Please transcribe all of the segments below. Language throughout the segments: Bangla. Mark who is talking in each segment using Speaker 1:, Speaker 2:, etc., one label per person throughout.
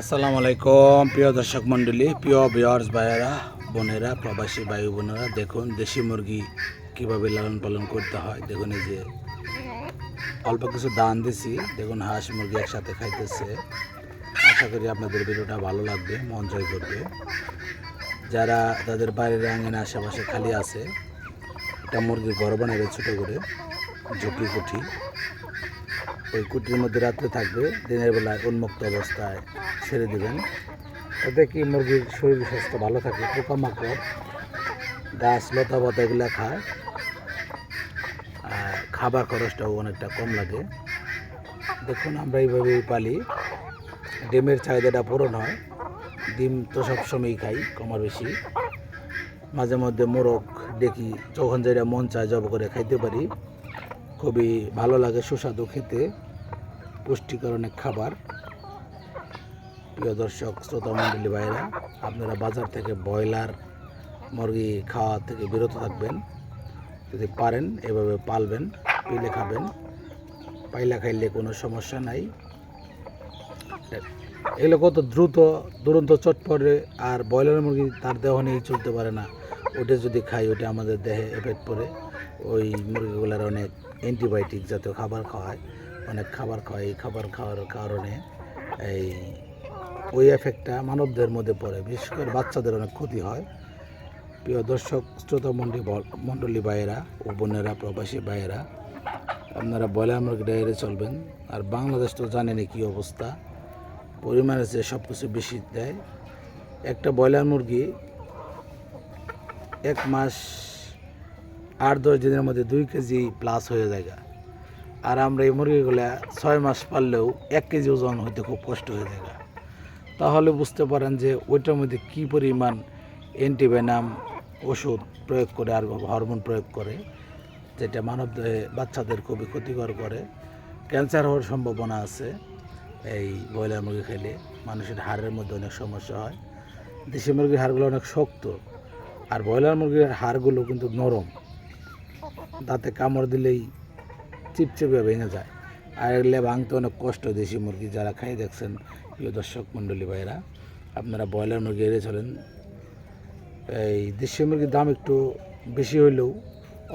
Speaker 1: আসসালামু আলাইকুম, প্রিয় দর্শক মণ্ডলী, প্রিয় বিয়ার্স ভাইয়েরা, বোনেরা, প্রবাসী ভাই বোনেরা, দেখুন দেশি মুরগি কীভাবে লালন পালন করতে হয়। দেখুন এই যে অল্প কিছু দান দিছি, দেখুন হাঁস মুরগি একসাথে খাইতেছে। আশা করি আপনাদের ভিডিওটা ভালো লাগবে, মন জয় করবে। যারা তাদের বাড়ির আঙিনা আশেপাশে খালি আছে, একটা মুরগির ঘর বানাবে ছোটো করে ঝুঁকি কুঠি ওই কুটির মধ্যে রাত্রে থাকবে, দিনের বেলায় উন্মুক্ত অবস্থায় ছেড়ে দিবেন। এতে কি মুরগির শরীর স্বাস্থ্য ভালো থাকে? পোকামাকড়, গাছ, লতা পাতা এগুলো খায়। আর খাবার খরচটাও অনেকটা কম লাগে। দেখুন, আমরা এইভাবেই পালি। ডিমের চাহিদাটা পূরণ হয়। ডিম তো সবসময়ই খাই কমার বেশি। মাঝে মধ্যে মোরগ দেখি যখন যেটা মন চায় জব করে খাইতে পারি। খুবই ভালো লাগে, সুস্বাদু খেতে। পুষ্টিকর অনেক খাবার। প্রিয় দর্শক, শ্রোতা মণ্ডলী ভাইরা আপনারা বাজার থেকে ব্রয়লার, মুরগি খাওয়া থেকে বিরত থাকবেন। যদি পারেন, এভাবে পালবেন, পিলে খাবেন। পাইলা খাইলে কোনো সমস্যা নাই। এগুলো কত দ্রুত, দুরন্ত, চটপটে, আর ব্রয়লার মুরগি তার দেহ নিয়েই চলতে পারে না। ওটা যদি খাই, ওটা আমাদের দেহে এফেক্ট পড়ে। ওই মুরগিগুলোর অনেক অ্যান্টিবায়োটিক জাতীয় খাবার খাওয়ায়। অনেক খাবার খাওয়ায়। এই খাবার খাওয়ার কারণে এই ওই এফেক্টটা মানবদের মধ্যে পড়ে। বিশেষ করে বাচ্চাদের অনেক ক্ষতি হয়। প্রিয় দর্শক, শ্রোতা মন্ডলী মণ্ডলী ভাইয়েরা ও বোনেরা, প্রবাসী ভাইয়েরা, আপনারা ব্রয়লার মুরগিটা এড়ে চলবেন। আর বাংলাদেশ তো জানেনই কী অবস্থা। পরিমাণে যে সব কিছু বেশি দেয়। একটা ব্রয়লার মুরগি এক মাস আট দশ দিনের মধ্যে দুই কেজি প্লাস হয়ে যায়। আর আমরা এই মুরগিগুলা ছয় মাস পারলেও এক কেজি ওজন হইতে খুব কষ্ট হয়ে যায়। তাহলে বুঝতে পারেন যে ওইটার মধ্যে কী পরিমাণ অ্যান্টিভেনাম ওষুধ প্রয়োগ করে আর হরমোন প্রয়োগ করে, যেটা মানব দেহে বাচ্চাদের খুবই ক্ষতিকর করে ক্যান্সার হওয়ার সম্ভাবনা আছে এই ব্রয়লার মুরগি খেলে মানুষের হাড়ের মধ্যে অনেক সমস্যা হয় দেশি মুরগির হাড়গুলো অনেক শক্ত আর ব্রয়লার মুরগির হাড়গুলো কিন্তু নরম। দাঁতে কামড় দিলেই চিপচিপে ভেঙে যায়। আর এগুলো ভাঙতে অনেক কষ্ট দেশি মুরগি যারা খাই দেখছেন, প্রিয় দর্শক মণ্ডলী ভাইরা আপনারা ব্রয়লার মুরগি এড়ে চলেন। এই দেশি মুরগির দাম একটু বেশি হইলেও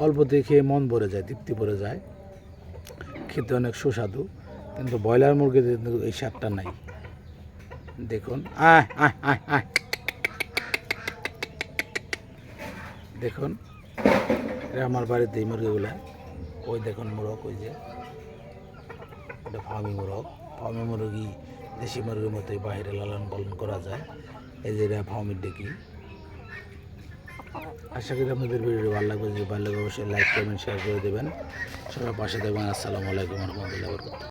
Speaker 1: অল্প খেয়ে মন ভরে যায়, তৃপ্তি ভরে যায়। খেতে অনেক সুস্বাদু, কিন্তু ব্রয়লার মুরগিতে কিন্তু এই স্বাদটা নাই। দেখুন, আয় আয় আয় আয়। দেখুন, এটা আমার বাড়িতে এই মুরগিগুলা। ওই দেখুন মোরগ, ওই যে। এটা ফার্মি মোরগ। ফার্মি মুরগি দেশি মুরগির মতোই বাইরে লালন পালন করা যায়। এই যে এটা ফার্মির ডেকি। আশা করি আপনাদের ভিডিওটি ভালো লাগবে। যদি ভালো লাগে, অবশ্যই লাইক কমেন্ট শেয়ার করে দেবেন। সবাই পাশে দেবেন আসসালামু আলাইকুম রহমতুল্লাহ বরকত